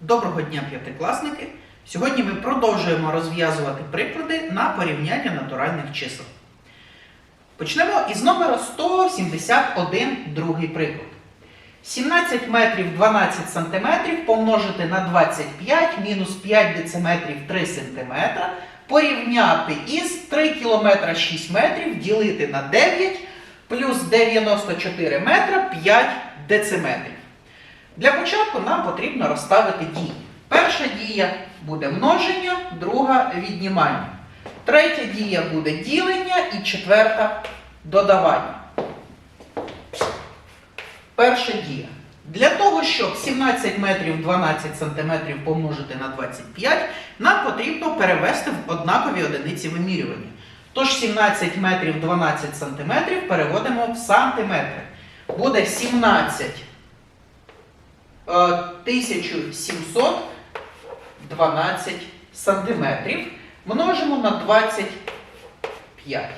Доброго дня, п'ятикласники! Сьогодні ми продовжуємо розв'язувати приклади на порівняння натуральних чисел. Почнемо із номера 171, другий приклад. 17 метрів 12 сантиметрів помножити на 25 мінус 5 дециметрів 3 сантиметра порівняти із 3 кілометра 6 метрів ділити на 9 плюс 94 метра 5 дециметрів. Для початку нам потрібно розставити дії. Перша дія буде множення, друга віднімання. Третя дія буде ділення і четверта додавання. Перша дія. Для того, щоб 17 метрів 12 сантиметрів помножити на 25, нам потрібно перевести в однакові одиниці вимірювання. Тож 17 метрів 12 сантиметрів переводимо в сантиметри. Буде 17 е, 1712 сантиметрів. Множимо на 25.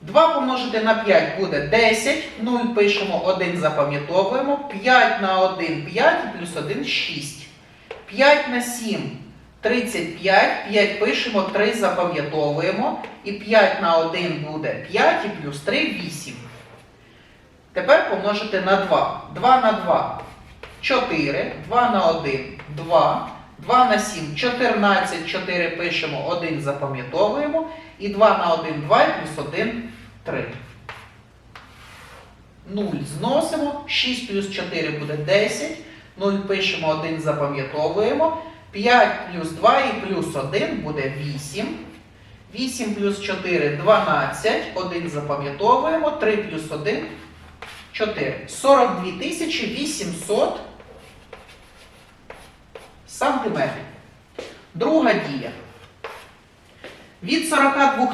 2 помножити на 5 буде 10, 0 пишемо, 1 запам'ятовуємо, 5 на 1 5 плюс 1 6. 5 на 7 35, 5 пишемо, 3 запам'ятовуємо. І 5 на 1 буде 5 і плюс 3 8. Тепер помножити на 2. 2 на 2 4, 2 на 1 2, 2 на 7 14, 4 пишемо, 1 запам'ятовуємо. І 2 на 1 2 і плюс 1 3. 0 зносимо. 6 плюс 4 буде 10. 0 пишемо, 1 запам'ятовуємо. 5 плюс 2 і плюс 1 буде 8. 8 плюс 4 12. 1 запам'ятовуємо. 3 плюс 1 4. 42 тисячі 800 сантиметрів. Друга дія. Від 42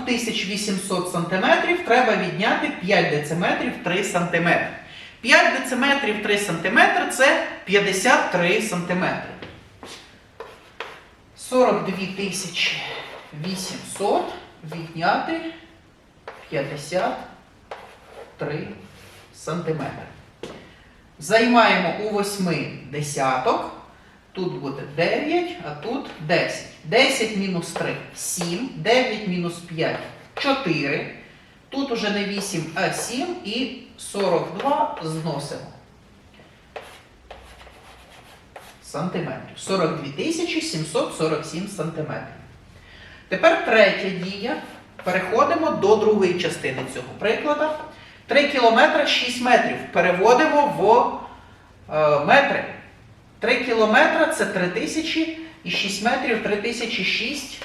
800 сантиметрів треба відняти 5 дециметрів 3 сантиметри. 5 дециметрів 3 сантиметри – це 53 сантиметри. 42 800 відняти 53 сантиметри. Займаємо у 8 десяток. Тут буде 9, а тут 10. 10 мінус 3 7, 9 мінус 5 4. Тут уже не 8, а 7 і 42 зносимо. Сантиметрів. 42 747 сантиметрів. Тепер третя дія. Переходимо до другої частини цього прикладу. 3 кілометри 6 метрів. Переводимо в е, метри. 3 кілометри це 3 тисячі і 6 метрів 3006.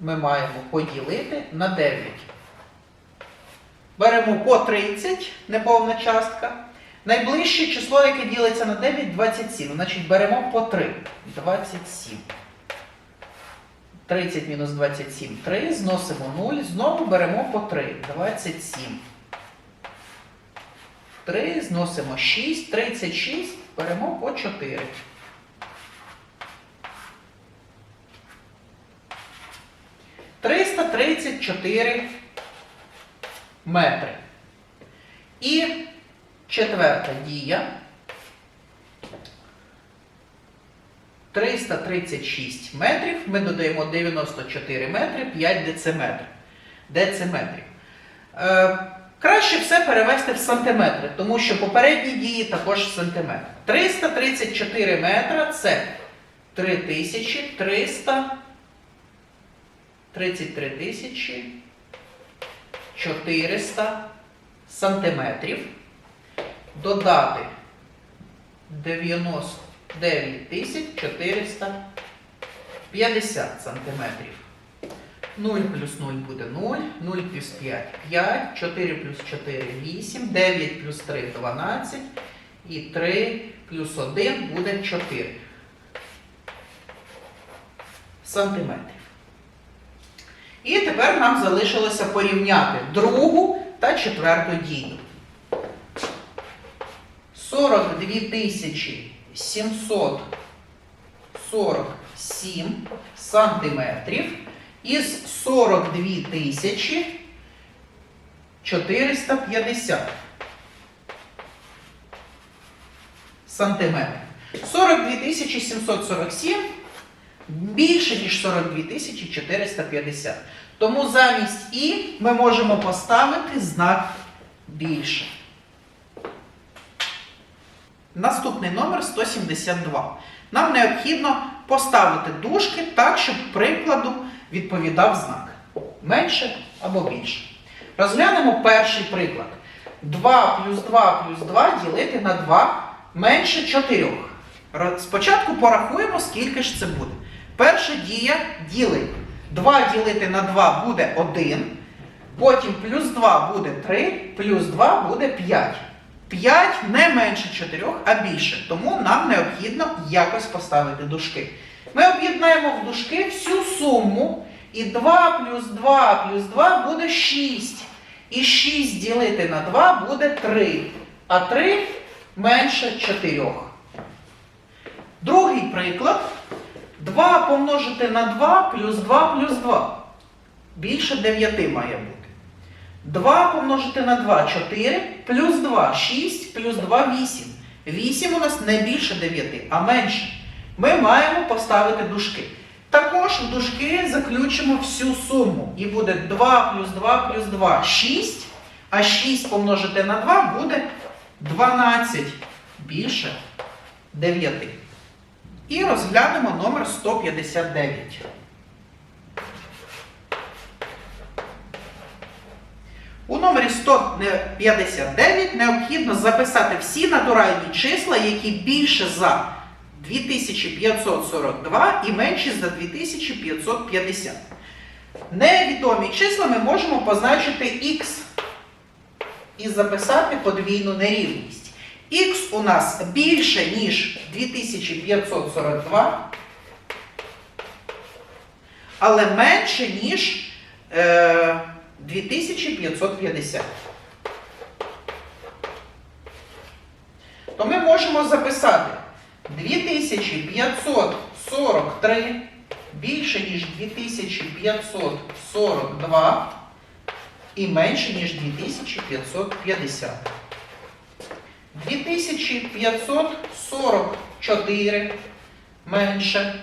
Ми маємо поділити на 9. Беремо по 30, неповна частка. Найближче число, яке ділиться на 9, 27. Значить, беремо по 3. 27. 30 мінус 27 3. Зносимо 0. Знову беремо по 3. 27. 3, зносимо 6, 36, беремо по 4. Триста тридцять чотири метри. І четверта дія. 336 метрів, ми додаємо 94 метри 5 дециметрів. дециметрів. Е, краще все перевести в сантиметри, тому що попередні дії також сантиметр. 334 метра це 3300 33 тисячі 400 сантиметрів. Додати 90. 9450 сантиметрів. 0 плюс 0 буде 0, 0 плюс 5 5, 4 плюс 4 8, 9 плюс 3 12 і 3 плюс 1 буде 4 сантиметрів. І тепер нам залишилося порівняти другу та четверту дію. 42 тисячі 747 сантиметрів із 42 тисячі 450 сантиметрів. 42 тисячі 747 більше, ніж 42 тисячі 450. Тому замість І ми можемо поставити знак більше. Наступний номер 172. Нам необхідно поставити дужки так, щоб прикладу відповідав знак. Менше або більше. Розглянемо перший приклад. 2 плюс 2 плюс 2 ділити на 2 менше 4. Спочатку порахуємо, скільки ж це буде. Перша дія ділить. 2 ділити на 2 буде 1. Потім плюс 2 буде 3, плюс 2 буде 5. 5 не менше 4, а більше. Тому нам необхідно якось поставити дужки. Ми об'єднаємо в дужки всю суму. І 2 плюс 2 плюс 2 буде 6. І 6 ділити на 2 буде 3. А 3 менше 4. Другий приклад. 2 помножити на 2 плюс 2 плюс 2. Більше 9 має бути. 2 помножити на 2 4, плюс 2 6, плюс 2 8. 8 у нас не більше 9, а менше. Ми маємо поставити дужки. Також в дужки заключимо всю суму. І буде 2 плюс 2 плюс 2 6, а 6 помножити на 2 буде 12 більше 9. І розглянемо номер 159. У номері 159 необхідно записати всі натуральні числа, які більше за 2542 і менші за 2550. Невідомі числа ми можемо позначити х і записати подвійну нерівність. Х у нас більше, ніж 2542, але менше, ніж е, 2550. То ми можемо записати 2543 більше, ніж 2542 і менше, ніж 2550. 2544 менше.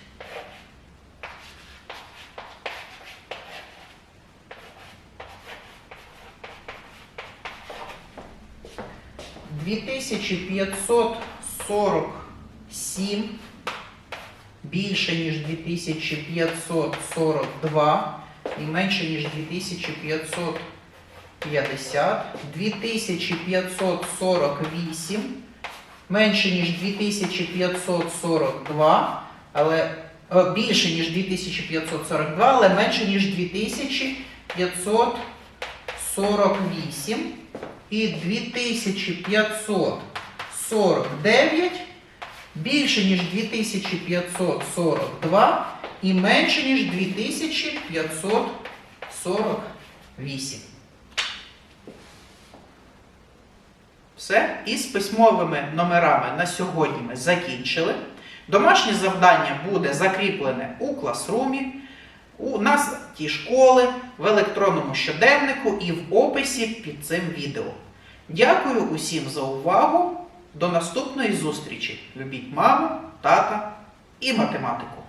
2547 більше, ніж 2542 і менше, ніж 2550, 2548, менше, ніж 2542, але більше, ніж 2542, але менше, ніж 2548 і 2549 більше, ніж 2542 і менше, ніж 2548. Все, із письмовими номерами на сьогодні ми закінчили. Домашнє завдання буде закріплене у класрумі, у нас ті школи, в електронному щоденнику і в описі під цим відео. Дякую усім за увагу. До наступної зустрічі. Любіть маму, тата і математику.